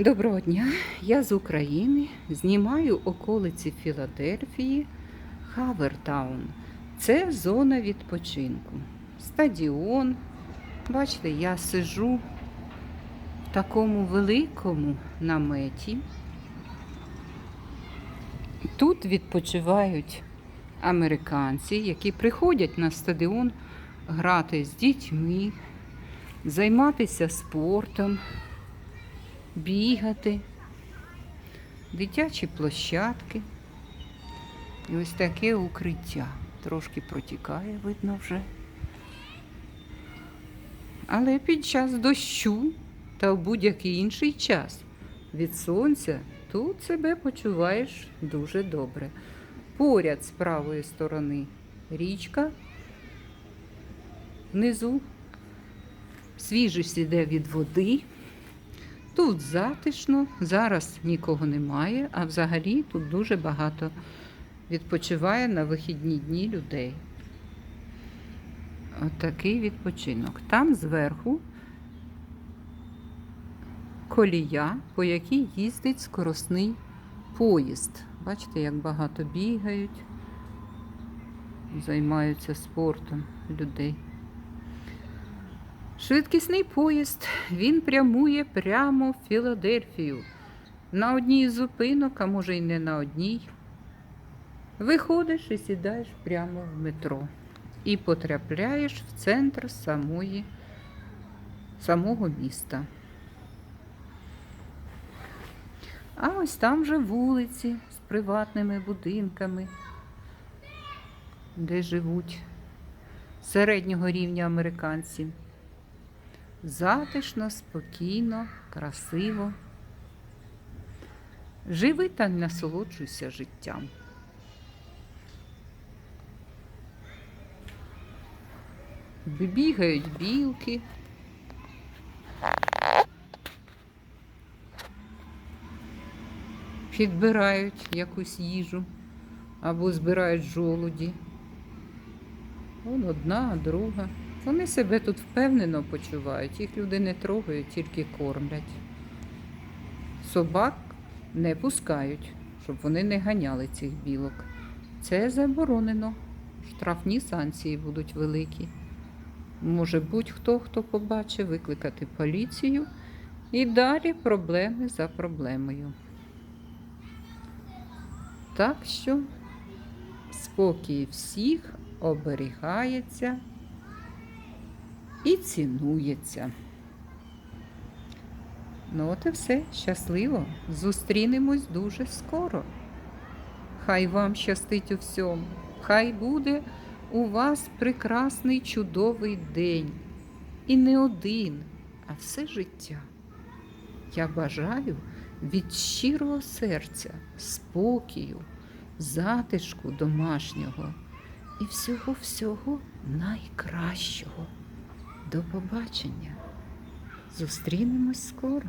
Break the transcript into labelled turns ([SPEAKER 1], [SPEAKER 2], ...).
[SPEAKER 1] Доброго дня, я з України. Знімаю околиці Філадельфії, Хавертаун. Це зона відпочинку. Стадіон. Бачите, я сижу в такому великому наметі. Тут відпочивають американці, які приходять на стадіон грати з дітьми, займатися спортом бігати, дитячі площадки. І ось таке укриття. Трошки протікає, видно вже. Але під час дощу та в будь-який інший час від сонця тут себе почуваєш дуже добре. Поряд з правої сторони річка, внизу свіжість іде від води. Тут затишно, зараз нікого немає, а взагалі тут дуже багато відпочиває на вихідні дні людей. Отакий відпочинок. Там зверху колія, по якій їздить скоросний поїзд. Бачите, як багато бігають, займаються спортом людей. Швидкісний поїзд, він прямує прямо в Філадельфію. На одній з зупинок, а може й не на одній. Виходиш і сідаєш прямо в метро. І потрапляєш в центр самої, самого міста. А ось там вже вулиці з приватними будинками, де живуть середнього рівня американці. Затишно, спокійно, красиво. Живи та насолоджуйся життям. Бігають білки. Підбирають якусь їжу або збирають жолуді. Вон одна, друга. Вони себе тут впевнено почувають, їх люди не трогають, тільки кормлять. Собак не пускають, щоб вони не ганяли цих білок. Це заборонено. Штрафні санкції будуть великі. Може будь-хто, хто побачить, викликати поліцію і далі проблеми за проблемою. Так що спокій всіх оберігається і цінується. Ну, от і все. Щасливо. Зустрінемось дуже скоро. Хай вам щастить у всьому. Хай буде у вас прекрасний чудовий день. І не один, а все життя. Я бажаю від щирого серця, спокою, затишку домашнього і всього-всього найкращого. До побачення. Зустрінемось скоро.